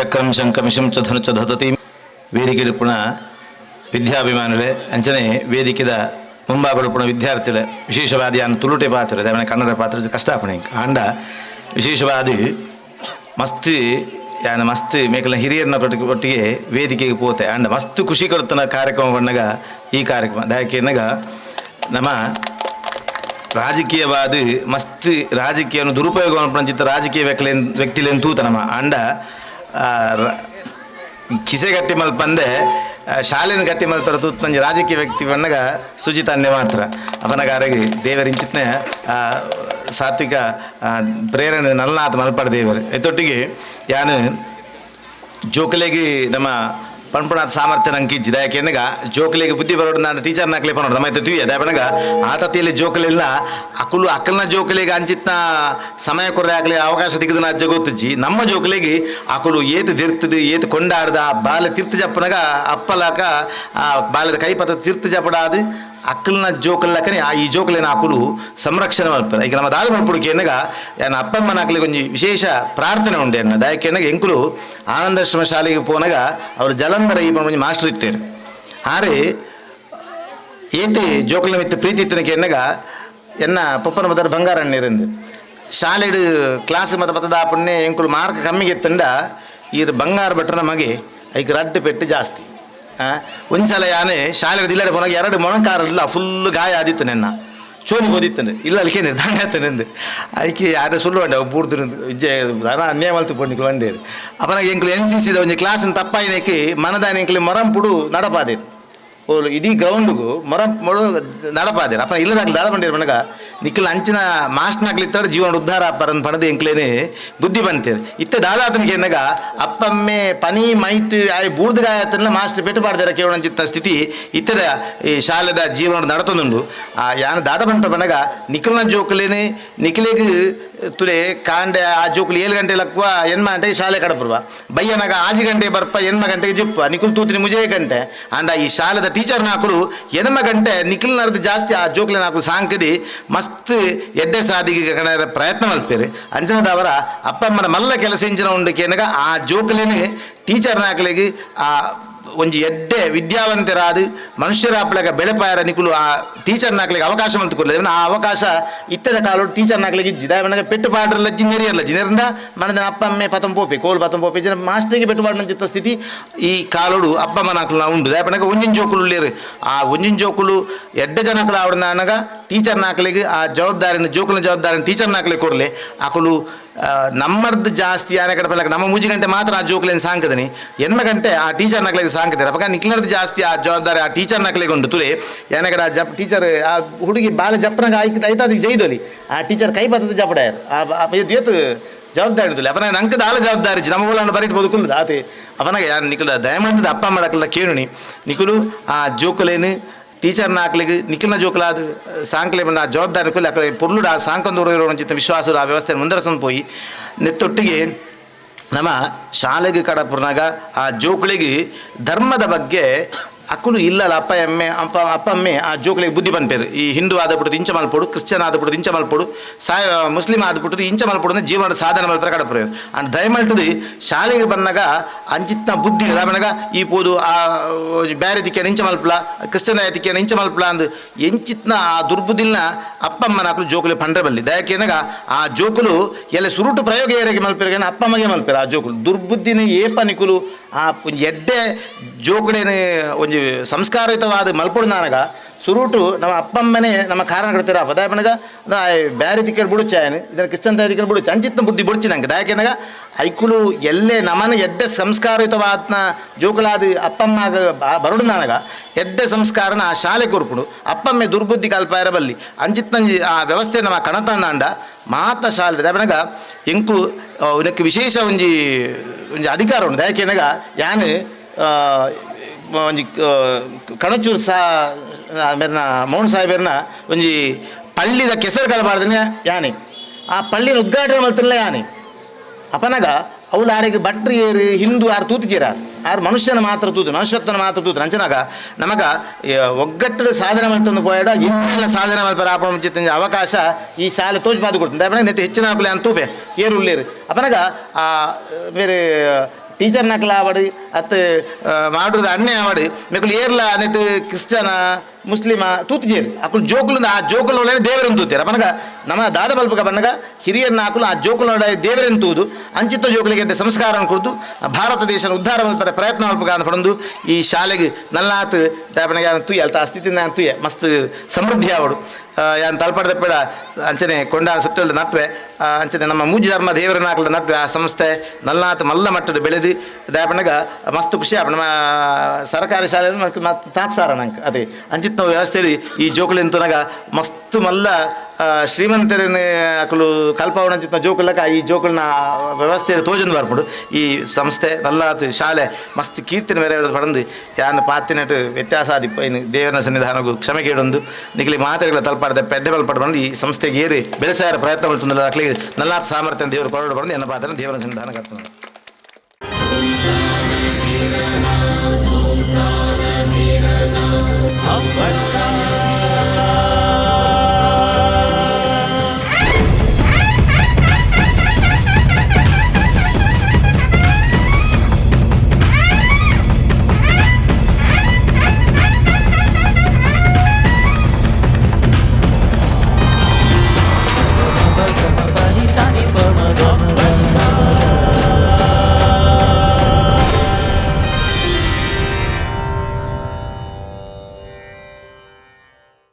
ಚಕ್ರಂ ಶಂಕಮಿಶಂ ಚ ಚಧತತಿ ಧತತಿ. ವೇದಿಕೆ ಪುಣ ವಿದ್ಯಾಭಿಮಾನುಲೆ ಅಂಚನೆ ವೇದಿಕೆದ ಮುಂಭಾಗಡು ಪುಣ ವಿದ್ಯಾರ್ಥಿಗಳ ವಿಶೇಷವಾದಿ ಅನ್ನು ತುಳುಟೆ ಪಾತ್ರ ಅವನ ಕನ್ನಡ ಪಾತ್ರ ಕಷ್ಟಪಣೆ. ಆಂಡ ವಿಶೇಷವಾದಿ ಮಸ್ತ್, ಯಾನ ಮಸ್ತ್ ಮೇಕಲ ಹಿರಿಯರನ್ನ ಒಟ್ಟಿಗೆ ವೇದಿಕೆಗೆ ಪೋತೆ. ಆಂಡ ಮಸ್ತ್ ಖುಷಿ ಕೊಡ್ತನ ಕಾರ್ಯಕ್ರಮ ಬಂದಾಗ ಈ ಕಾರ್ಯಕ್ರಮ. ದಾಯಕೇನಾಗ ನಮ್ಮ ರಾಜಕೀಯವಾದಿ ಮಸ್ತ್ ರಾಜಕೀಯವನ್ನು ದುರುಪಯೋಗ ಮಾಡ್ಪಂಚಿತ್ತ ರಾಜಕೀಯ ವ್ಯಕ್ತಿಲೇನ್ ವ್ಯಕ್ತಿಲೇನು ತೂತ ನಮ್ಮ. ಅಂಡ ಆ, ರ- ಕಿಸೆ ಗಟ್ಟಿ ಮಲ್ಪಂದೆ ಪಂದೆ ಶಾಲೆನ ಗಟ್ಟಿ ಮಲ್ಪರ ತೂತ್ ನಂಜಿ ರಾಜಕೀಯ ವ್ಯಕ್ತಿ ಬಣ್ಣಗ ಸುಜಿತ ಅನ್ಯ ಮಾತ್ರ ಅವನಗಾರಗೆ ದೇವರಿಂಚಿತ್ನೆ ಸಾತ್ವಿಕ ಪ್ರೇರಣೆ ನಲ್ಲಾತ ಮಲ್ಪಡ ದೇವರು. ಇದೊಟ್ಟಿಗೆ ಯಾನು ಜೋಕಲೆಗೆ ನಮ್ಮ ಪಣ್ಪುಣಾದ ಸಾಮರ್ಥ್ಯ ನಂಗೆ ಇಜ್ಜಿದ ಯಾಕೆ ಎನ್ನಗ ಜೋಕಲೆಗೆ ಬುದ್ಧಿ ಬರೋಡು ನಾನು ಟೀಚರ್ ನಾಕ್ಲೆ ಪನೋಡು ನಮ್ಮ ಇತ್ತು ಅದೇ ಬಣಗ ಆತತಿಯಲ್ಲಿ ಜೋಕಲಿಲ್ಲ. ಅಕುಲು ಅಕ್ಕಲ್ನ ಜೋಕಲಿಗೆ ಅಂಚಿತ್ನ ಸಮಯ ಕೊರ್ರೆ ಆಗಲಿ ಅವಕಾಶ ದಿಗದನ ಅಜ್ಜ ಗೊತ್ತಿಜ್ಜಿ. ನಮ್ಮ ಜೋಕಲಿಗೆ ಅಕುಲು ಏತು ತಿರ್ತದೆ ಏತು ಕೊಂಡಾಡ್ದ, ಆ ಬಾಲೆ ತಿರ್ತು ಜಪ್ಪನಾಗ ಅಪ್ಪಲಾಕ ಆ ಬಾಲದ ಕೈಪತ್ತ ತಿರ್ತು ಜಪಡಾದು ಅಕ್ಕಲ್ನ ಜೋಕಲ್ಲಕನೆ ಆ ಈ ಜೋಕಲಿನ ಅಕ್ಕಲು ಸಂರಕ್ಷಣೆ ಮಾಡ್ತಾರೆ. ಈಗ ನಮ್ಮ ದಾದ ಮಾಡ್ಬಿಡುಕೆ ಎನ್ನಗ ನನ್ನ ಅಪ್ಪಮ್ಮನ ಅಕ್ಕಲಿಗೆ ಒಂದು ವಿಶೇಷ ಪ್ರಾರ್ಥನೆ ಉಂಡೆ ಅನ್ನ ದಾಯಕ್ಕೆ ಎನ್ನಗ ಎಂಕುಲು ಆನಂದಾಶ್ರಮ ಶಾಲೆಗೆ ಪೋನಾಗ ಅವರು ಜಲಂಧರ ಈ ಒಂಜಿ ಮಾಸ್ಟರ್ ಇತ್ತೇರು. ಆರೆ ಏತಿ ಜೋಕಲಿನ ಮಿತ್ತ ಪ್ರೀತಿ ಇತ್ತನಕ್ಕೆ ಎನ್ನಗ, ಎನ್ನ ಪಪ್ಪನ ಮದರ ಬಂಗಾರಣ್ಣ ಇರಂದು ಶಾಲೆಡು ಕ್ಲಾಸ್ ಮತ ಬತ್ತದ ಪುಣ್ಯ ಎಂಕುಲು ಮಾರ್ಕ್ ಕಮ್ಮಿಗೆ ಎತ್ತಂಡ ಈ ಬಂಗಾರ ಭಟ್ರನ ಮಗೆ, ಐಕ್ ರಡ್ಡು ಪೆಟ್ಟು ಜಾಸ್ತಿ. ಒಂದ್ಸಲ ಯಾನೆ ಶಾಲೆಗೆ ದಿಲ್ಲಡೆ ಪೋನಾಗ ಎರಡು ಮೊಣಕಾರಲ್ಲ ಫುಲ್ ಗಾಯ ಆದಿತ್ತು ನೆನ್ನ ಚೋನಿ ಓದಿತ್ತಂದು ಇಲ್ಲ ಅಲ್ಲಿಗೆ ನಿರ್ಧಾರ ಆಯ್ತಾನೆಂದು ಅದಕ್ಕೆ ಯಾರು ಸುಳ್ಳು ಬಂಡೆ ಬೂರ್ದು ಇಜ್ಜೆ ದನ ಅನ್ಯಾಯ ಮಲ್ತು ಪೊಂಡಿಗೆ ಬಂಡೇರು ಅಪ್ಪನಾಗ ಎಂಕ್ಲು ಎನ್ ಸಿ ಸಿದ ಒಂದು ಕ್ಲಾಸಿನ ತಪ್ಪಾಯಿನಕ್ಕೆ ಮನದಾನ ಎಂಕ್ಲು ಮೊರಂಪುಡು ನಡಪಾದೇರು ಓಲು ಇಡೀ ಗ್ರೌಂಡ್ಗೂ ಮೊರ ಮೊಡು ನಡಪಾದಿರ ಅಪ್ಪ ಇಲ್ಲದಾಗ ದಾದ ಬಂಡೇರು ಮನಗ, ನಿಖಿಲ್ ಅಂಚಿನ ಮಾಸ್ಟ್ನಾಗ್ಲಿತ್ತಾರ ಜೀವನ ಉದ್ಧಾರ ಪರನ್ ಪಡೆದು ಎಂಕ್ಲೇನೆ ಬುದ್ಧಿ ಬಂತೇರು ಇತ್ತ ದಾದಾತನಿಗೆ ಎನ್ನಗ ಅಪ್ಪಮ್ಮೆ ಪನಿ ಮೈತು ಆಯ್ ಬೂರ್ದಗಾಯ ಆತನ ಮಾಸ್ಟರ್ ಪೆಟ್ಟು ಪಾಡ್ದಾರ ಕೇಳೋಣಂಚಿತ್ತ ಸ್ಥಿತಿ ಇತ್ತದ ಈ ಶಾಲೆದ ಜೀವನ ನಡತೊಂದುಂಡು ಆ, ಯಾನ ದಾದ ಬಂಟ ಬನಗ ನಿಖಿಲ್ನ ಜೋಕಲೇನೆ, ನಿಖಿಲಿಗೆ ತುಲೆ, ಕಾಂಡೆ, ಆ ಜೋಕುಲು ಏಳು ಗಂಟೆ ಲಕ್ವ ಎನ್ಮ ಗಂಟೆಗೆ ಶಾಲೆ ಕಡಪುರ್ವ. ಬಯ್ಯನಾಗ ಆಜಿ ಗಂಟೆ ಬರ್ಪ ಎನ್ಮ ಗಂಟೆಗೆ ಜಿಪ್ಪ, ನಿಖಿಲ್ ತೂತಿನಿ ಮುಜೇ ಗಂಟೆ. ಅಂಡ ಈ ಶಾಲೆದ ಟೀಚರ್ ನಾಕುಲು ಎನ್ಮ ಗಂಟೆ ನಿಖಿಲ್ ನರ್ದು ಜಾಸ್ತಿ ಆ ಜೋಕುಲಿ ನಾಕು ಸಾಂಕದಿ ಮಸ್ತ್ ಎಡ್ಡೆ ಸಾಧಿಗೆ ಕಣ ಪ್ರಯತ್ನ ಮಲ್ಪೇರು ಅಂಜನದವರ ಅಪ್ಪಮ್ಮನ ಮಲ್ಲ ಕೆಲಸ ಇಂಚಿನ ಉಂಡು ಏನಗ ಆ ಜೋಕುಲೆನೆ ಟೀಚರ್ ನಾಕಲಿಗೆ ಆ ಒಂಜಿ ಎಡ್ಡೆ ವಿದ್ಯಾವಂತರಾದು ಮನುಷ್ಯರಾಪ್ಲಗ ಬೆಳೆಪಾಯರ ನಿಕುಲು ಆ ಟೀಚರ್ ನಾಕ್ಲಿಗೆ ಅವಕಾಶ ಮಂತುಕೊಲ್ಲ ಆ ಅವಕಾಶ ಇತ್ತದ ನಾಕ್ಲಿಗೆ ಇಜ್ಜಿದ. ಅವನಿಗೆ ಪೆಟ್ಟು ಪಾಡ್ರಲ್ಲ ಜಿನ್ನೆರಿಯಲ್ಲ ಜಿನ್ನೆರಿಂದ ಮನದ ಅಪ್ಪ, ಅಮ್ಮೆ ಪತಂ ಪೋಪೆ ಕೋಲ್ ಪತಂ ಪೋಪೆ ಜನ ಮಾಸ್ಟರ್ಗೆ ಪೆಟ್ಟು ಪಾಡಿನ ಸ್ಥಿತಿ ಈ ಕಾಲೋಡು ಅಪ್ಪ, ಅಮ್ಮ ನಾಕ್ಲ ಉಂಡು ದಾಪನಗ ಒಂಜಿನ ಜೋಕುಲು ಉಳ್ಳೇರು ಆ ಒಂಜಿನ ಜೋಕುಲು ಎಡ್ಡೆ ಜನಕಲ ನಾನಗ ಟೀಚರ್ ನಾಕ್ಲಿಗೆ ಆ ಜವಾಬ್ದಾರಿನ ಜೋಕುಲ ಜವಾಬ್ದಾರಿನ ಟೀಚರ್ ನಾಕ್ಲಿಗೆ ಕೊರಲೆ ಆಕುಲು ನಮ್ಮರ್ದು ಜಾಸ್ತಿ ಆನೆ ಕಡೆ ನಮ್ಮ ಮೂಜಿ ಗಂಟೆ ಮಾತ್ರ ಆ ಜೋಕ್ಲೇನು ಸಾಂಕದನಿ ಎನ್ಮ ಗಂಟೆ ಆ ಟೀಚರ್ ನಕ್ಲಿಗೆ ಸಾಂಕತಾರೆ ಅಪಕ ನಿಕ್ಲರ್ದು ಜಾಸ್ತಿ ಆ ಜವಾಬ್ದಾರಿ ಆ ಟೀಚರ್ ನಕ್ಲಿಗೆ ಉಂಟು. ತುಲೆ ಏನಕಡೆ ಆ ಜಪ್ ಟೀಚರ್ ಆ ಹುಡುಗಿ ಬಾಲ ಜಪ್ನಾಗ ಆಯ್ಕೆ ಐತಾದ ಜೈದೋಲಿ ಆ ಟೀಚರ್ ಕೈ ಬತ್ತದ ಜಪಡಾಯರ್. ಆ ಇವತ್ತು ಜವಾಬ್ದಾರಿ ತುಲೆ. ಅಪನ ನಂಕದ ಆಲ ಜವಾಬ್ದಾರಿ ನಮ್ಮ ಬೋಲನ್ನು ಬರೀಟ್ ಬದುಕುಲ್ದು ಆತೆ, ಅಪನಾಗ ಯಾರು ನಿಖುಲ ದಯಮಂತದ ಅಪ್ಪ ಮಾಡಕ್ಕೆಲ್ಲ ಕೇಳುನಿ ನಿಕುಲು ಆ ಜೋಕುಲೇನು ಟೀಚರ್ ನಾಕ್ಲಿಗೆ ನಿಖಿಲ್ನ ಜೋಕ್ಲಾದ ಸಾಂಕ್ಲೇಮ ಜವಾಬ್ದಾರಿ ಕೂಡ ಅಕ್ಕ ಪುರ್ಲು ಆ ಸಾಂಕನ ದೂರ ವಿಶ್ವಾಸ ಆ ವ್ಯವಸ್ಥೆ ಮುಂದರಸೊಂದು ಹೋಗಿ, ನೆತ್ತೊಟ್ಟಿಗೆ ನಮ್ಮ ಶಾಲೆಗೆ ಕಡಪುರ್ನಾಗ ಆ ಜೋಕ್ಳಿಗೆ ಧರ್ಮದ ಬಗ್ಗೆ ಅಕ್ಕಲು ಇಲ್ಲಲ್ಲ, ಅಪ್ಪ ಎಮ್ಮೆ, ಅಪ್ಪ ಅಪ್ಪ ಅಮ್ಮೆ, ಆ ಜೋಕುಳಿಗೆ ಬುದ್ಧಿ ಬಂದ್ಪೇರು. ಈ ಹಿಂದೂ ಆದಬಿಟ್ಟು ಇಂಚ ಮಲ್ಪಡು ಕ್ರಿಶ್ಚಿಯನ್ ಆದಬಿಟ್ಟು ಇಂಚ ಮಲ್ಪಡು ಸಾಯ ಮುಸ್ಲಿಂ ಆದ್ಬಿಟ್ಟು ಇಂಚ ಮಲ್ಪೋಡು ಜೀವನದ ಸಾಧನೆ ಮಲ್ಪರ ಕಡಪುರ ಅಂಡ್ ದಯಮಾಡ್ತದೆ, ಶಾಲೆಗೆ ಬಂದಾಗ ಅಂಚಿತ್ತ ಬುದ್ಧಿ ಆಮೇಲೆ ಈ ಪೋದು, ಆ, ಬ್ಯಾರೆ ದಿಕ್ಕಿಯನ್ನು ಇಂಚ ಮಲ್ಪಲ ಕ್ರಿಶ್ಚಿಯನ್ ದಿಕ್ಕ ಇಂಚ ಮಲ್ಪಲ ಅಂದು ಎಂಚಿತ್ನ, ಆ ದುರ್ಬುದ್ದಿಲ್ನ ಅಮ್ಮನ ಹಾಕಲು ಜೋಕುಲು ಪಂಡ್ರೆ ಬಲ್ಲಿ. ದಯಕೇನಾಗ ಆ ಜೋಕುಲು ಎಲ್ಲ ಸುರುಟು ಪ್ರಯೋಗ ಏರಿಗೆ ಅಪ್ಪ ಅಪ್ಪಮ್ಮಗೆ ಮಲ್ಪಿರ ಆ ಜೋಕುಲು. ದುರ್ಬುದ್ಧಿನ ಏ ಪನಿಕುಲು ಆ ಎಡ್ಡೆ ಜೋಕುಳೇನು ಒಂಜಿ ಸಂಸ್ಕಾರಯುತವಾದ ಮಲ್ಪುಡು ನಾನಗ, ಸುರುಟು ನಮ್ಮ ಅಪ್ಪಮ್ಮನೆ ನಮ್ಮ ಕಾರಣ ಕಡ್ತೀರ ಪದಾಪನಗ ಬ್ಯಾರಿ ತಿಕ್ಕೇಳು ಬಿಡುಚ್ಚ ಏನು ಇದನ್ನ ಕ್ರಿಶ್ಚನ್ ತಾಯಿ ತಿಕ್ಕ ಬಿಡುಚ್ಚ ಅಂಚಿತ್ನ ಬುದ್ಧಿ ಬುಡ್ಚಿ ನಂಗೆ. ದಾಯಕೇನಾಗ ಐಕುಲು ಎಲ್ಲೇ ನಮನ ಎಡ್ಡೆ ಸಂಸ್ಕಾರಯುತವಾದ್ನ ಜೋಕುಲಾದ ಅಪ್ಪಮ್ಮ ಬರುಡು ನನಗ, ಎಡ್ಡೆ ಸಂಸ್ಕಾರನ ಆ ಶಾಲೆ ಕೊರ್ಪುಡು. ಅಪ್ಪಮ್ಮೆ ದುರ್ಬುದ್ಧಿ ಕಲ್ಪ ಬಲ್ಲಿ ಅಂಚಿತ್ತ ಆ ವ್ಯವಸ್ಥೆ ನಮ್ಮ ಕಣತಂದಾಂಡ ಮಾತ ಶಾಲೆ ದಾಪನಗ ಎಂಕು ಉನಕ್ಕೆ ವಿಶೇಷ ಒಂಜಿ ಒಂಜಿ ಅಧಿಕಾರ ಉಂಟು. ದಾಯಕೇನಾಗ ಯಾನು ಒಂಜಿ ಕಣಚೂರು ಸಾ ಮೌನ್ ಸಾಹೇಬರ್ನ ಒಂಜಿ ಪಳ್ಳಿದ ಕೆಸರು ಕಲಬಾರ್ದನೆ ಯಾನೆ. ಆ ಪಳ್ಳಿನ ಉದ್ಘಾಟನೆ ಮಾಡ್ತಿರಲ್ಲ ಯಾನೆ. ಅಪನಗ ಅವಳು ಆರಿಗೆ ಭಟ್ರು ಏರು ಹಿಂದೂ ಆರು ತೂತಿಚೀರ ಆರು ಮನುಷ್ಯನ ಮಾತ್ರ ತೂತು, ಮನುಷ್ಯತ್ವನ ಮಾತ್ರ ತೂತು. ಅಂಚನಾಗ ನಮಗ ಒಗ್ಗಟ್ಟು ಸಾಧನೆ ಮಾಡ್ತಂದು ಪೋಯಾಡ ಹೆಚ್ಚಿನ ಸಾಧನೆ ಮಾಡ್ತಾರೆ ಅವಕಾಶ ಈ ಶಾಲೆ ತೋಚಿ ಮಾತು ಅಪನ ನೆಟ್ಟು ಹೆಚ್ಚಿನ ಆಗಲಿ ಅಂತ ಏರು ಉಳ್ಳೇರು ಅಪನಗ ಬೇರೆ ಟೀಚರ್ ನಕಲ ಆವಡು ಅತ್ ಮಾಡುದು ಅಣ್ಣೆ ಆವಡು. ಮೆಕುಲು ಏರ್ಲ ನೆಟ್ ಕ್ರಿಶ್ಚನ ಮುಸ್ಲಿಮ ತೂತಿಜೇರು ಅಕುಲು ಜೋಕುಲು ಆ ಜೋಕುಲು ಒಳ್ಳೆ ದೇವರನ್ನು ತೂತೀರ ಬನಗ ನಮ್ಮ ದಾದ ಬಲ್ಪಕ ಬನ್ನಗ ಹಿರಿಯರನ್ನ ಹಾಕಲು ಆ ಜೋಕುಲು ಒಳ್ಳೆ ದೇವರನ್ನು ತೂದು, ಅಂಚಿತ್ತ ಜೋಕುಲಿಗೆ ಸಂಸ್ಕಾರವನ್ನು ಕೊಡ್ದು ಭಾರತ ದೇಶನ ಉದ್ಧಾರ ಮಲ್ಪದ ಪ್ರಯತ್ನ ಮಲ್ಪಕ ಅಂತ ಪಡೆದು, ಈ ಶಾಲೆಗೆ ನಲ್ಲಾತ್ ದಾಪನಗ ತುಯ್ಯ ಅಲ್ತ ಅಸ್ಥಿತಿನ ತುಯ್ಯ ಮಸ್ತ್ ಸಮೃದ್ಧಿ ಅವಳು ಯಾನ್ ತಲ್ಪಡ್ದ ಬೇಡ ಅಂಚನೆ ಕೊಂಡ ಸುತ್ತಲು ನಟ್ವೆ ಅಂಚನೆ ನಮ್ಮ ಮೂಜಿ ಧರ್ಮ ದೇವರನ್ನ ಹಾಕಲು ನಟ್ವೆ, ಆ ಸಂಸ್ಥೆ ನಲ್ಲಾತ್ ಮಲ್ಲ ಮಟ್ಟದ ಬೆಳೆದು ದಾಪನಗ ಮಸ್ತ್ ಖುಷಿ ಆಪ ನಮ್ಮ ಸರ್ಕಾರಿ ಶಾಲೆ ತಾತ್ಸಾರ ನಂಗೆ, ಅದೇ ಅಂಚಿತ್ ನಾವು ವ್ಯವಸ್ಥೆಯಲ್ಲಿ ಈ ಜೋಕುಲಿನ ತನಗ ಮಸ್ತ್ ಮಲ್ಲ ಶ್ರೀಮಂತರನ್ನ ಅಕಲು ಕಲ್ಪಾವಣ ಚಿತ್ತ ಜೋಕುಲಕ ಈ ಜೋಕುಲ್ನ ವ್ಯವಸ್ಥೆ ತೋಜನ್ ಬರ್ಬೋದು ಈ ಸಂಸ್ಥೆ ನಲ್ಲಾತ್ ಶಾಲೆ ಮಸ್ತ್ ಕೀರ್ತಿನ ಬೇರೆ ಪಡಂದು ಯಾನ್ ಪಾತಿನಟ್ಟು ವ್ಯತ್ಯಾಸ ಆದಿಪ್ಪ ದೇವರ ಸನ್ನಿಧಾನಗೂ ಕ್ಷಮೆ ಕೇಳೊಂದು ನಿಗಲಿ ಮಾತುಗಳ ತಲ್ಪಾಡದೆ ಪೆಡ್ಡೆ ಬಲ್ಪಡ ಬಂದು ಈ ಸಂಸ್ಥೆಗೆ ಏರಿ ಬೆಳೆಸಾರ ಪ್ರಯತ್ನ ಮಾಡ್ತಂದ್ರೆ ಅಕ್ಲಿಗೆ ನಲ್ಲಾತ್ ಸಾಮರ್ಥ್ಯ ದೇವರು ಕೊರಡು ಬಂದು ಎನ್ನ ಪಾತ್ರ ದೇವರ ಸನ್ನಿಧಾನ ಕರ್ತನ Hallelujah. Hallelujah.